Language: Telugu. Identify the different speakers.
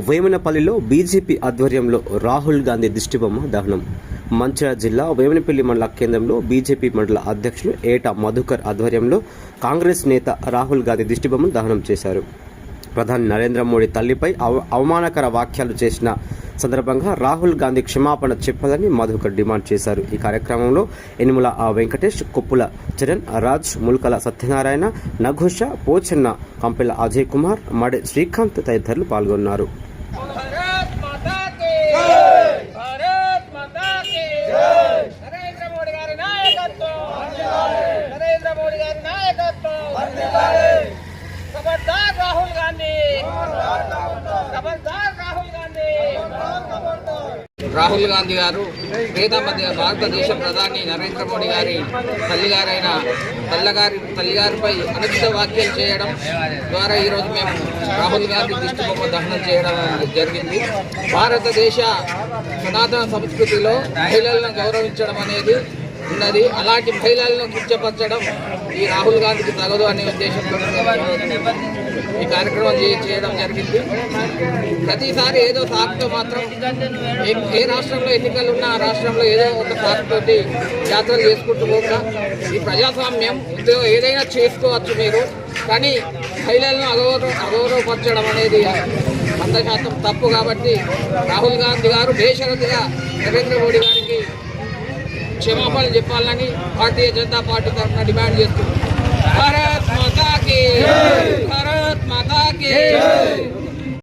Speaker 1: వేమనపల్లిలో బీజేపీ ఆధ్వర్యంలో రాహుల్ గాంధీ దిష్టిబొమ్మ దహనం. మంచిర్యాల జిల్లా వేమనపల్లి మండల కేంద్రంలో బీజేపీ మండల అధ్యక్షులు ఏటా మధుకర్ ఆధ్వర్యంలో కాంగ్రెస్ నేత రాహుల్ గాంధీ దిష్టిబొమ్మను దహనం చేశారు. ప్రధాని నరేంద్ర మోడీ తల్లిపై అవ అవమానకర వ్యాఖ్యలు చేసిన సందర్భంగా రాహుల్ గాంధీ క్షమాపణ చెప్పాలని మధుకర్ డిమాండ్ చేశారు. ఈ కార్యక్రమంలో ఎనిముల ఆ వెంకటేష్ కొప్పుల చరణ్ రాజ్ ముల్కల సత్యనారాయణ నఘుష పోచన్న కంపెల అజయ్ కుమార్ మడే శ్రీకాంత్ తదితరులు పాల్గొన్నారు.
Speaker 2: నరేంద్ర మోడీ గారి నాయకత్వం! రాహుల్ గాంధీ
Speaker 3: గారు పేద భారతదేశ ప్రధాని నరేంద్ర మోడీ గారి తల్లిగారైన తల్లగారి తల్లిగారిపై అనుచిత వ్యాఖ్యలు చేయడం ద్వారా ఈరోజు మేము రాహుల్ గాంధీ దిష్టిబొమ్మ దహనం చేయడం జరిగింది. భారతదేశ సనాతన సంస్కృతిలో మహిళలను గౌరవించడం అనేది ఉన్నది. అలాంటి మహిళలను కించపరచడం ఈ రాహుల్ గాంధీకి తగదు అనే ఉద్దేశంతో ఈ కార్యక్రమం చే- చేయడం జరిగింది. ప్రతిసారి ఏదో సాకుతో మాత్రం ఏ- ఏ రాష్ట్రంలో ఎన్నికలు ఉన్నా ఆ రాష్ట్రంలో ఏదో ఒక సాకుతోటి యాత్రలు చేసుకుంటూ పోగా ఈ ప్రజాస్వామ్యం ఉద్యోగం ఏదైనా చేసుకోవచ్చు మీరు కానీ మహిళలను అగౌరవ అగౌరవపరచడం అనేది వంద శాతం తప్పు కాబట్టి రాహుల్ గాంధీ గారు బేషరతుగా నరేంద్ర మోడీ గారికి క్షమాపణ చెప్పాలని భారతీయ జనతా పార్టీ తరఫున డిమాండ్ చేస్తుంది భారత్ మాతా కి భారత్ మాతా కి